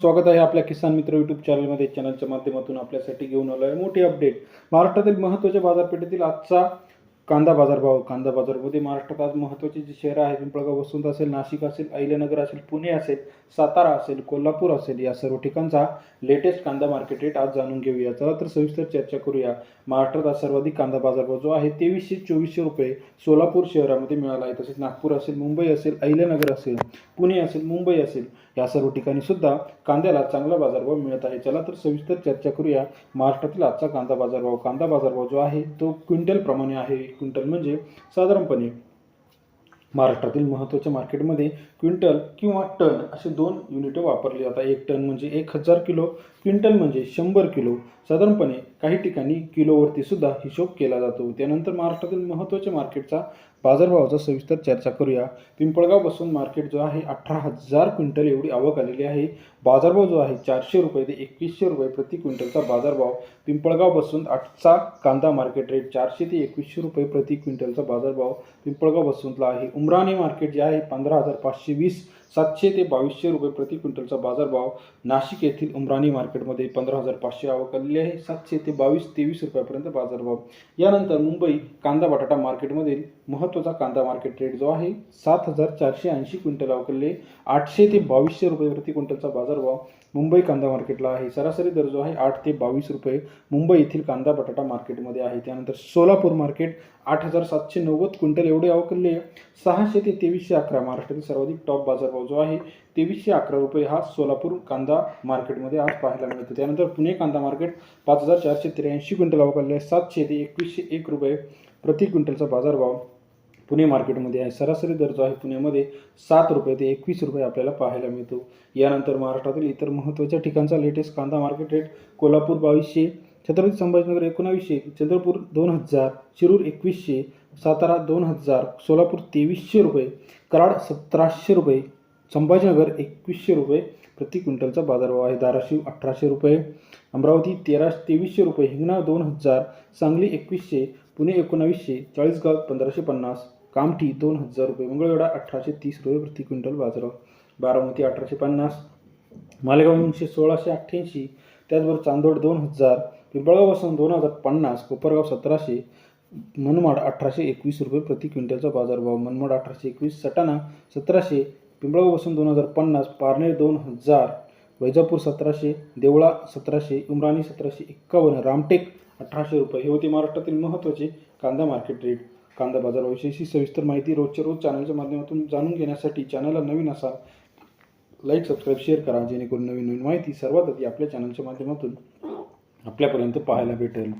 स्वागत आहे आपल्या किसान मित्र युट्यूब चॅनलमध्ये चॅनलच्या माध्यमातून आपल्यासाठी घेऊन आलो आहे मोठी अपडेट महाराष्ट्रातील महत्त्वाच्या बाजारपेठेतील आजचा कांदा बाजारभाव कांदा बाजारमध्ये महाराष्ट्रात आज महत्त्वाचे जे शहरं आहेत पिंपळगाव वसंत असेल नाशिक असेल अहिल्यानगर असेल पुणे असेल सातारा असेल कोल्हापूर असेल या सर्व ठिकाणचा लेटेस्ट कांदा मार्केट रेट आज जाणून घेऊया. चला तर सविस्तर चर्चा करूया. महाराष्ट्रात आज सर्वाधिक कांदा बाजारभाव जो आहे तेवीसशे चोवीसशे रुपये सोलापूर शहरामध्ये मिळाला आहे. तसेच नागपूर असेल मुंबई असेल अहिल्यानगर असेल पुणे असेल मुंबई असेल या सर्व ठिकाणी सुद्धा कांद्याला चांगला बाजारभाव मिळत आहे. चला तर सविस्तर चर्चा करूया. महाराष्ट्रातील आजचा कांदा बाजारभाव कांदा बाजारभाव जो आहे तो क्विंटल प्रमाणे क्विंटल म्हणजे साधारणपणे महाराष्ट्रातील महत्त्वाच्या मार्केटमध्ये क्विंटल किंवा टन असे दोन युनिट वापरली जातात. एक टन म्हणजे एक हजार किलो क्विंटल म्हणजे शंभर किलो. साधारणपणे काही ठिकाणी किलोवरती सुद्धा हिशोब केला जातो. त्यानंतर महाराष्ट्रातील महत्त्वाच्या मार्केटचा बाजारभावाचा सविस्तर चर्चा करूया. पिंपळगावपासून मार्केट जो आहे अठरा हजार क्विंटल एवढी आवक आलेली आहे. बाजारभाव जो आहे चारशे रुपये ते एकवीसशे रुपये प्रति क्विंटलचा बाजारभाव. पिंपळगावपासून आठचा कांदा मार्केट रेट चारशे ते एकवीसशे रुपये प्रति क्विंटलचा बाजारभाव पिंपळगाव बसूनला आहे उमराणी मार्केट जे आहे पंधरा हजार पाचशे वीस सातशे ते बावीसशे रुपये प्रति क्विंटलचा बाजारभाव नाशिक येथील उमराणी मार्केटमध्ये पंधरा हजार पाचशे आवक आलेली आहे. सातशे ते बावीस तेवीस रुपयापर्यंत बाजारभाव. यानंतर मुंबई कांदा बटाटा मार्केटमधील महत्त्वाचा कांदा मार्केट रेट जो आहे सात हजार चारशे ऐंशी क्विंटल अवकलले आठशे ते बावीसशे रुपये प्रति क्विंटलचा बाजारभाव मुंबई कांदा मार्केटला आहे. सरासरी दर जो आहे आठ ते बावीस रुपये मुंबई येथील कांदा बटाटा मार्केटमध्ये आहे. त्यानंतर सोलापूर मार्केट आठ हजार सातशे नव्वद क्विंटल एवढे अवकलले सहाशे ते तेवीसशे अकरा महाराष्ट्रातील सर्वाधिक टॉप बाजारभाव जो आहे तेवीसशे अकरा रुपये हा सोलापूर कांदा मार्केटमध्ये आज पाहायला मिळतो. त्यानंतर पुणे कांदा मार्केट पाच हजार चारशे त्र्याऐंशी क्विंटल अवकलले सातशे ते एकवीसशे एक रुपये प्रति क्विंटलचा बाजारभाव पुणे मार्केटमध्ये आहे. सरासरी दर जो आहे पुण्यामध्ये सात रुपये ते एकवीस रुपये आपल्याला पाहायला मिळतो. यानंतर महाराष्ट्रातील इतर महत्त्वाच्या ठिकाणचा लेटेस्ट कांदा मार्केट रेट कोल्हापूर बावीसशे छत्रपती संभाजीनगर एकोणावीसशे चंद्रपूर दोन हजार शिरूर एकवीसशे सातारा दोन हजार सोलापूर तेवीसशे रुपये कराड सतराशे रुपये संभाजीनगर एकवीसशे रुपये प्रति क्विंटलचा बाजारभाव आहे. धाराशिव अठराशे रुपये अमरावती तेरा तेवीसशे रुपये हिंगणा दोन हजार सांगली एकवीसशे पुणे एकोणावीसशे चाळीसगाव पंधराशे पन्नास कामठी दोन हजार रुपये मंगळवेढा अठराशे तीस रुपये प्रति क्विंटल बाजारभाव. बारामती अठराशे पन्नास मालेगाव दोनशे सोळाशे अठ्ठ्याऐंशी त्याचबरोबर चांदोड दोन हजार पिंपळगाव वसंत दोन हजार पन्नास कोपरगाव सतराशे मनमाड अठराशे एकवीस रुपये प्रति क्विंटलचा बाजारभाव. मनमाड अठराशे एकवीस सटाणा सतराशे पिंपळगाव वसंत दोन हजार पन्नास पारनेर दोन हजार वैजापूर सतराशे देवळा सतराशे उमराणी सतराशे एक्कावन्न रामटेक अठराशे रुपये. हे होते महाराष्ट्रातील महत्त्वाचे कांदा मार्केट रेट कांदा बाजाराविषयीची सविस्तर माहिती रोजच्या रोज चॅनलच्या माध्यमातून जाणून घेण्यासाठी चॅनलला नवीन असा लाईक सबस्क्राईब शेअर करा जेणेकरून नवीन नवीन माहिती सर्वात आधी आपल्या चॅनलच्या माध्यमातून आपल्यापर्यंत पाहायला भेटेल.